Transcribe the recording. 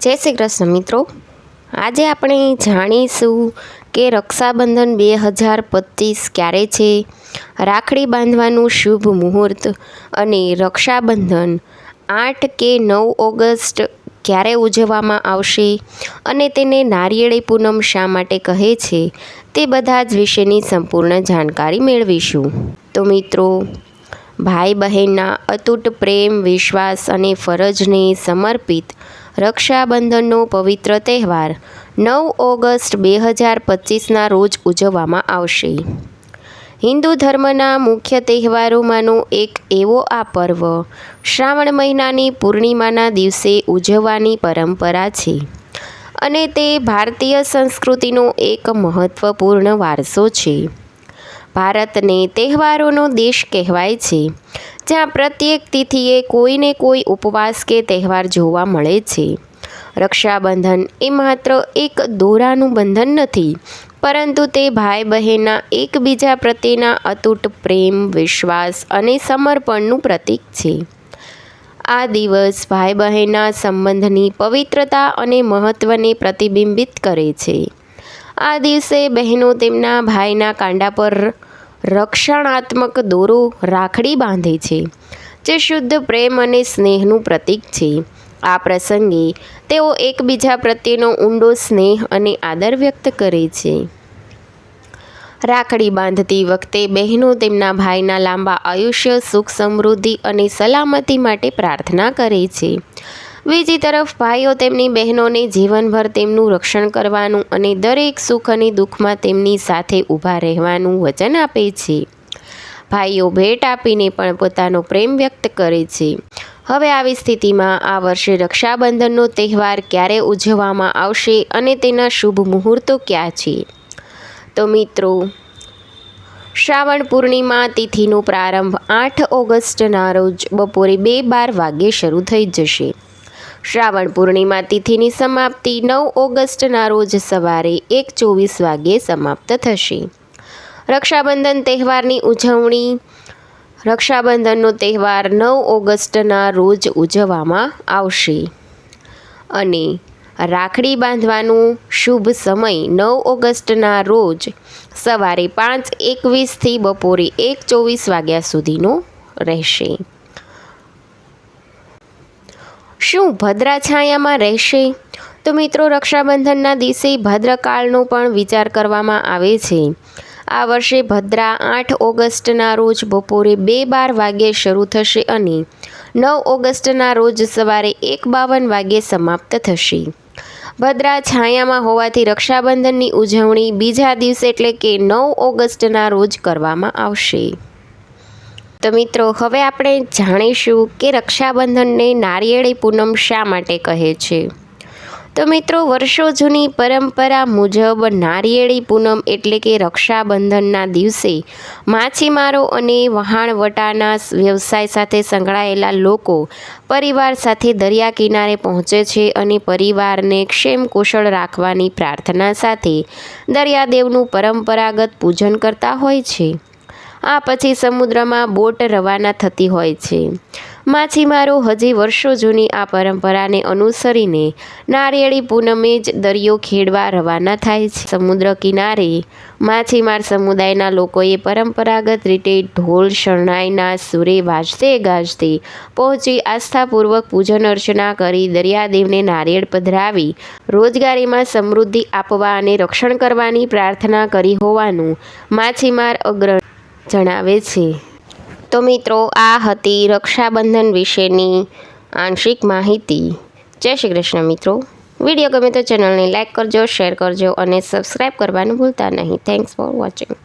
જય શ્રી કૃષ્ણ મિત્રો. આજે આપણે જાણીશું કે રક્ષાબંધન બે હજાર પચીસ ક્યારે છે? રાખડી બાંધવાનું શુભ મુહૂર્ત અને રક્ષાબંધન આઠ કે નવ ઓગસ્ટ ક્યારે ઉજવવામાં આવશે અને તેને નારિયેળી પૂનમ શા માટે કહે છે તે બધા જ વિશેની સંપૂર્ણ જાણકારી મેળવીશું. તો મિત્રો, ભાઈ બહેનના અતૂટ પ્રેમ, વિશ્વાસ અને ફરજને સમર્પિત રક્ષાબંધનનો પવિત્ર તહેવાર નવ ઓગસ્ટ બે હજાર પચીસના રોજ ઉજવવામાં આવશે. હિન્દુ ધર્મના મુખ્ય તહેવારોમાંનો એક એવો આ પર્વ શ્રાવણ મહિનાની પૂર્ણિમાના દિવસે ઉજવવાની પરંપરા છે અને તે ભારતીય સંસ્કૃતિનો એક મહત્ત્વપૂર્ણ વારસો છે. ભારતને તહેવારોનો દેશ કહેવાય છે, જ્યાં પ્રત્યેક તિથિએ કોઈને કોઈ ઉપવાસ કે તહેવાર જોવા મળે છે. રક્ષાબંધન એ માત્ર એક દોરાનું બંધન નથી, પરંતુ તે ભાઈ બહેનના એકબીજા પ્રત્યેના અતૂટ પ્રેમ, વિશ્વાસ અને સમર્પણનું પ્રતીક છે. આ દિવસ ભાઈ બહેનના સંબંધની પવિત્રતા અને મહત્ત્વને પ્રતિબિંબિત કરે છે. આ દિવસે બહેનો તેમના ભાઈના કાંડા પર રક્ષણાત્મક દોરો રાખડી બાંધે છે, જે શુદ્ધ પ્રેમ અને સ્નેહનું પ્રતીક છે. આ પ્રસંગે તેઓ એકબીજા પ્રત્યેનો ઊંડો સ્નેહ અને આદર વ્યક્ત કરે છે. રાખડી બાંધતી વખતે બહેનો તેમના ભાઈના લાંબા આયુષ્ય, સુખ સમૃદ્ધિ અને સલામતી માટે પ્રાર્થના કરે છે. બીજી તરફ ભાઈઓ તેમની બહેનોને જીવનભર તેમનું રક્ષણ કરવાનું અને દરેક સુખ અને દુઃખમાં તેમની સાથે ઊભા રહેવાનું વચન આપે છે. ભાઈઓ ભેટ આપીને પણ પોતાનો પ્રેમ વ્યક્ત કરે છે. હવે આવી સ્થિતિમાં આ વર્ષે રક્ષાબંધનનો તહેવાર ક્યારે ઉજવવામાં આવશે અને તેના શુભ મુહૂર્તો ક્યાં છે? તો મિત્રો, શ્રાવણ પૂર્ણિમા તિથિનો પ્રારંભ આઠ ઓગસ્ટના રોજ બપોરે બે બાર વાગ્યે શરૂ થઈ જશે. શ્રાવણ પૂર્ણિમા તિથિની સમાપ્તિ નવ ઓગસ્ટના રોજ સવારે એક ચોવીસ વાગ્યે સમાપ્ત થશે. રક્ષાબંધન તહેવારની ઉજવણી. રક્ષાબંધનનો તહેવાર નવ ઓગસ્ટના રોજ ઉજવવામાં આવશે. અને રાખડી બાંધવાનું શુભ સમય નવ ઓગસ્ટના રોજ સવારે પાંચ એકવીસથી બપોરે એક ચોવીસ વાગ્યા સુધીનો રહેશે. શું ભદ્રા છાયામાં રહેશે? તો મિત્રો, રક્ષાબંધનના દિવસે ભદ્રકાળનો પણ વિચાર કરવામાં આવે છે. આ વર્ષે ભદ્રા આઠ ઓગસ્ટના રોજ બપોરે બે બાર વાગ્યે શરૂ થશે અને નવ ઓગસ્ટના રોજ સવારે એક બાવન વાગ્યે સમાપ્ત થશે. ભદ્રા છાયામાં હોવાથી રક્ષાબંધનની ઉજવણી બીજા દિવસે એટલે કે નવ ઓગસ્ટના રોજ કરવામાં આવશે. તો મિત્રો, હવે આપણે જાણીશું કે રક્ષાબંધનને નારિયેળી પૂનમ શા માટે કહે છે? તો મિત્રો, વર્ષો જૂની પરંપરા મુજબ નારિયેળી પૂનમ એટલે કે રક્ષાબંધનના દિવસે માછીમારો અને વહાણવટાના વ્યવસાય સાથે સંકળાયેલા લોકો પરિવાર સાથે દરિયા કિનારે પહોંચે છે અને પરિવારને ક્ષેમ કુશળ રાખવાની પ્રાર્થના સાથે દરિયાદેવનું પરંપરાગત પૂજન કરતા હોય છે. આ પછી સમુદ્રમાં બોટ રવાના થતી હોય છે. માછીમારો હજી વર્ષો જૂની આ પરંપરાને અનુસરીને નારિયેળી પૂનમે જ દરિયો ખેડવા રવાના થાય છે. સમુદ્ર કિનારે માછીમાર સમુદાયના લોકોએ પરંપરાગત રીતે ઢોલ શરણાઈના સુરે, વાજતે, ગાજતે પહોંચી આસ્થાપૂર્વક પૂજન અર્ચના કરી દરિયાદેવને નારિયેળ પધરાવી રોજગારીમાં સમૃદ્ધિ આપવા અને રક્ષણ કરવાની પ્રાર્થના કરી હોવાનું માછીમાર અગ્ર જણાવે છે. તો મિત્રો, આ હતી રક્ષાબંધન વિશેની આંશિક માહિતી. જય શ્રી કૃષ્ણ મિત્રો. વીડિયો ગમે તો ચેનલને લાઇક કરજો, શેર કરજો અને સબસ્ક્રાઈબ કરવાનું ભૂલતા નહીં. Thanks for watching